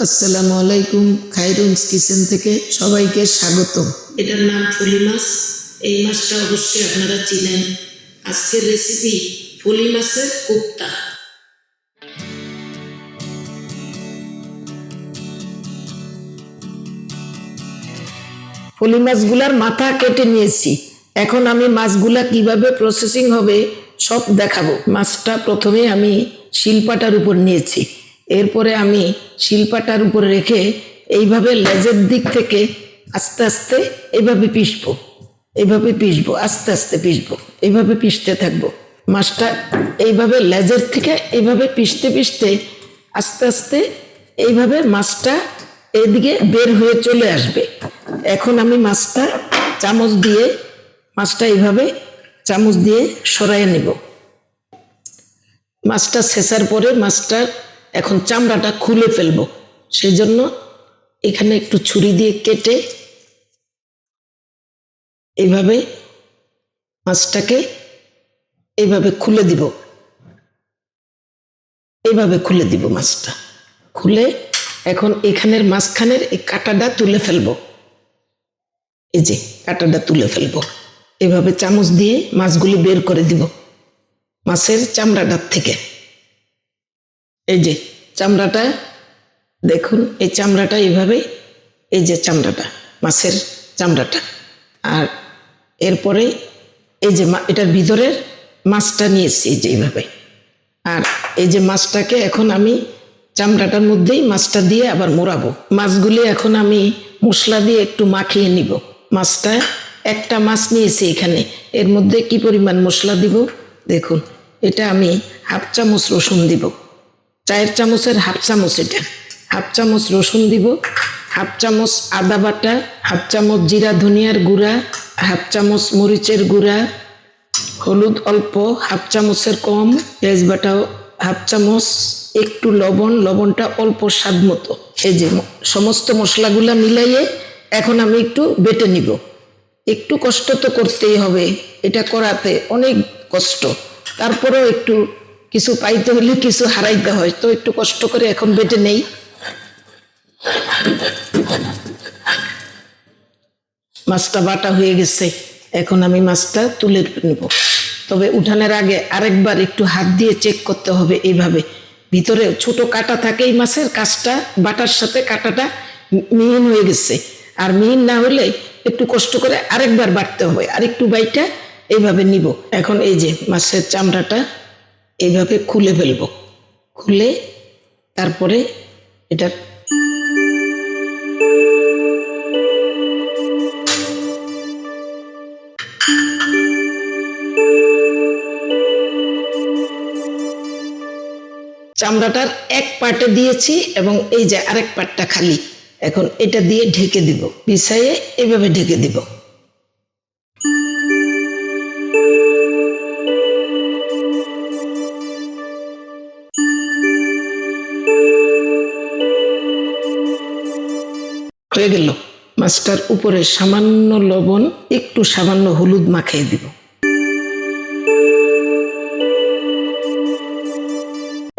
আসসালামু আলাইকুম খাইরুনস কিচেন থেকে সবাইকে স্বাগত। এটার নাম ফুলি মাছ। এই মাছটা অবশ্যই আপনারা চিনেন। আজকের রেসিপি ফুলি মাছের কোপ্তা। ফলি মাছগুলার মাথা কেটে নিয়েছি। এখন আমি মাছগুলা কীভাবে প্রসেসিং হবে সব দেখাবো। মাছটা প্রথমে আমি শিলপাটার উপর নিয়েছি। এরপরে আমি শিল্পাটার উপরে রেখে এইভাবে লেজের দিক থেকে আস্তে আস্তে এইভাবে পিষবো এইভাবে পিষবো, আস্তে আস্তে পিষবো এইভাবে পিষতে থাকব। মাছটা এইভাবে লেজের থেকে এইভাবে পিষতে পিষতে আস্তে আস্তে এইভাবে মাছটা এদিকে বের হয়ে চলে আসবে। এখন আমি মাছটা চামচ দিয়ে, মাছটা এইভাবে চামচ দিয়ে সরাইয়ে নেব। মাছটা শেষার পরে মাছটা এখন চামড়াটা খুলে ফেলব। সেই জন্য এখানে একটু ছুরি দিয়ে কেটে এইভাবে মাছটাকে এইভাবে খুলে দিব। এইভাবে খুলে দিব মাছটা। খুলে এখন এখানের মাঝখানের এই কাঁটাটা তুলে ফেলব। এই যে কাঁটাটা তুলে ফেলব। এভাবে চামচ দিয়ে মাছগুলি বের করে দিব মাছের চামড়াটার থেকে। এই যে চামড়াটা, দেখুন, এই চামড়াটা এইভাবে, এই যে চামড়াটা, মাছের চামড়াটা। আর এরপরে এই যে এটার ভিতরের মাছটা নিয়েছি এই যে এইভাবে। আর এই যে মাছটাকে এখন আমি চামড়াটার মধ্যেই মাছটা দিয়ে আবার মোড়াবো। মাছগুলি এখন আমি মশলা দিয়ে একটু মাখিয়ে নিব। মাছটা, একটা মাছ নিয়েছি এখানে। এর মধ্যে কি পরিমাণ মশলা দিব? দেখুন, এটা আমি হাফ চামচ রসুন দিব। চায়ের চামচের হাফ চামচ এটা। হাফ চামচ রসুন দিব, হাফ চামচ আদা বাটা, হাফ চামচ জিরা, ধনিয়ার গুঁড়া, হাফ চামচ মরিচের গুঁড়া, হলুদ অল্প, হাফ চামচের কম, পেঁয়াজ বাটাও, হাফ চামচ একটু লবণ, লবণটা অল্প স্বাদ মতো। এই যে সমস্ত মশলাগুলো মিলাইয়ে এখন আমি একটু বেটে নিব। একটু কষ্ট তো করতেই হবে, এটা করাতে অনেক কষ্ট। তারপরেও একটু কিছু পাইতে হলে কিছু হারাইতে হয়। তো একটু কষ্ট করে এখন বেটে নেই। মাছটা বাটা হয়ে গেছে। এখন আমি মাছটা তুলে নেব। তবে উঠানের আগে আরেকবার একটু হাত দিয়ে চেক করতে হবে এইভাবে। ভিতরে ছোট কাটা থাকে এই মাছের কাজটা, বাটার সাথে কাটাটা মিহিন হয়ে গেছে। আর মিহিন না হলে একটু কষ্ট করে আরেকবার বাটতে হবে। আর একটু বাইটা এইভাবে নিব। এখন এই যে মাছের চামড়াটা এইভাবে খুলে ফেলব। খুলে তারপরে এটা চামড়াটার এক পার্টে দিয়েছি এবং এই যে আরেক পার্টটা খালি, এখন এটা দিয়ে ঢেকে দিব। বিছাইয়ে এভাবে ঢেকে দিব। হয়ে গেল। মাছটার উপরে সামান্য লবণ, একটু সামান্য হলুদ মাখিয়ে দিব।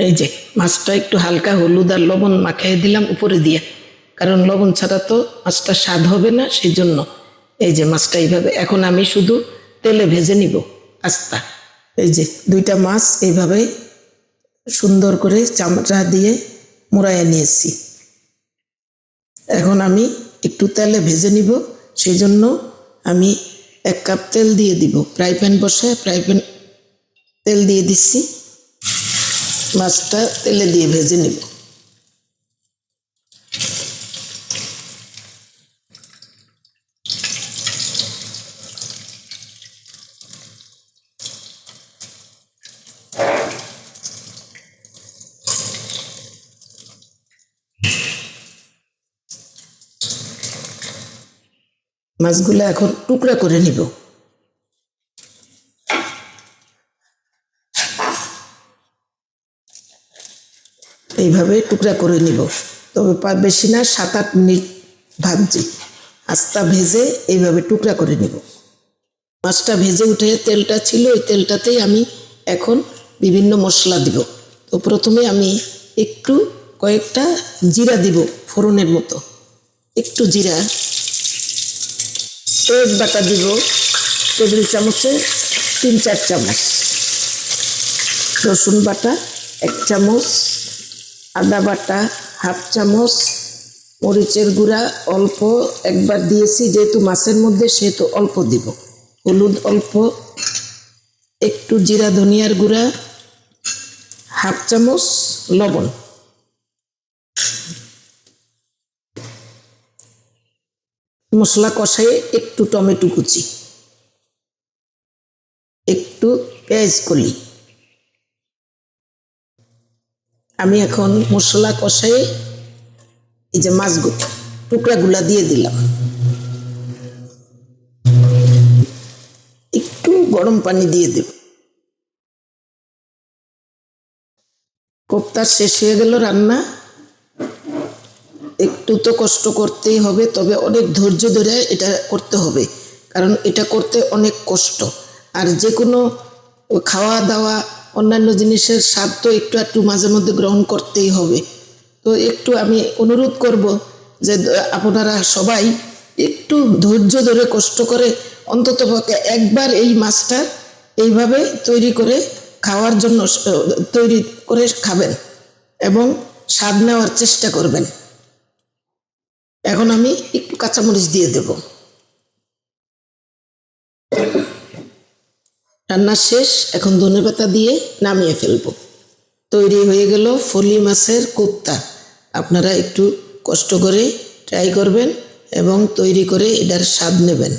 এই যে, মাছটা একটু হালকা হলুদ আর লবণ মাখিয়ে দিলাম উপরে দিয়ে। কারণ লবণ ছাড়া তো মাছটা স্বাদ হবে না সেই জন্য এই যে, মাছটা এইভাবে, এখন আমি শুধু তেলে ভেজে নিব আস্তা। এই যে, দুইটা মাছ এইভাবে সুন্দর করে চামচা দিয়ে মোড়াইয়া নিয়েছি। এখন আমি একটু তেলে ভেজে নিব সেই জন্য আমি এক কাপ তেল দিয়ে দিব। ফ্রাই প্যান বসে ফ্রাই প্যান তেল দিয়ে দিচ্ছি। মাছটা তেলে দিয়ে ভেজে নিব। মাছগুলো এখন টুকরা করে নিব। এইভাবে টুকরা করে নিব। তবে বেশি না সাত আট মিনিট ভাজছি। আস্তা ভেজে এইভাবে টুকরা করে নিব। মাছটা ভেজে উঠে তেলটা ছিল ওই তেলটাতেই আমি এখন বিভিন্ন মশলা দিব। তো প্রথমে আমি একটু কয়েকটা জিরা দিব ফোড়নের মতো। একটু জিরা বাটা দিব। টেবিল চামচে তিন, চার চামচ। রসুন বাটা এক চামচ। আদা বাটা হাফ চামচ। মরিচের গুঁড়া অল্প একবার দিয়েছি, যেহেতু মাছের মধ্যে সেহেতু অল্প দিব। হলুদ অল্প। একটু জিরা, ধনিয়ার গুঁড়া হাফ চামচ, লবণ। মশলা কষায়ে একটু টমেটো কুচি। একটু পেঁয়াজ কলি। আমি এখন মশলা কষায়ে এই যে মাছগুলো টুকরাগুলা দিয়ে দিলাম। একটু গরম পানি দিয়ে দেব। কোপ্তা শেষ হয়ে গেল রান্না। একটু তো কষ্ট করতেই হবে, তবে অনেক ধৈর্য ধরে এটা করতে হবে, কারণ এটা করতে অনেক কষ্ট। আর যে কোনো খাওয়া দাওয়া অন্যান্য জিনিসের স্বাদ তো একটু একটু মাঝে মধ্যে গ্রহণ করতেই হবে। তো একটু আমি অনুরোধ করব যে, আপনারা সবাই একটু ধৈর্য ধরে কষ্ট করে অন্তত একবার এই মাছটা এইভাবে তৈরি করে খাওয়ার জন্য, তৈরি করে খাবেন এবং স্বাদ নেওয়ার চেষ্টা করবেন। এখন আমি একটু কাঁচামরিচ দিয়ে দেব। রান্না শেষ, এখন ধনে পাতা দিয়ে নামিয়ে ফেলব। তৈরি হয়ে গেল ফলি মাছের কোপ্তা। আপনারা একটু কষ্ট করে ট্রাই করবেন এবং তৈরি করে এটার স্বাদ নেবেন।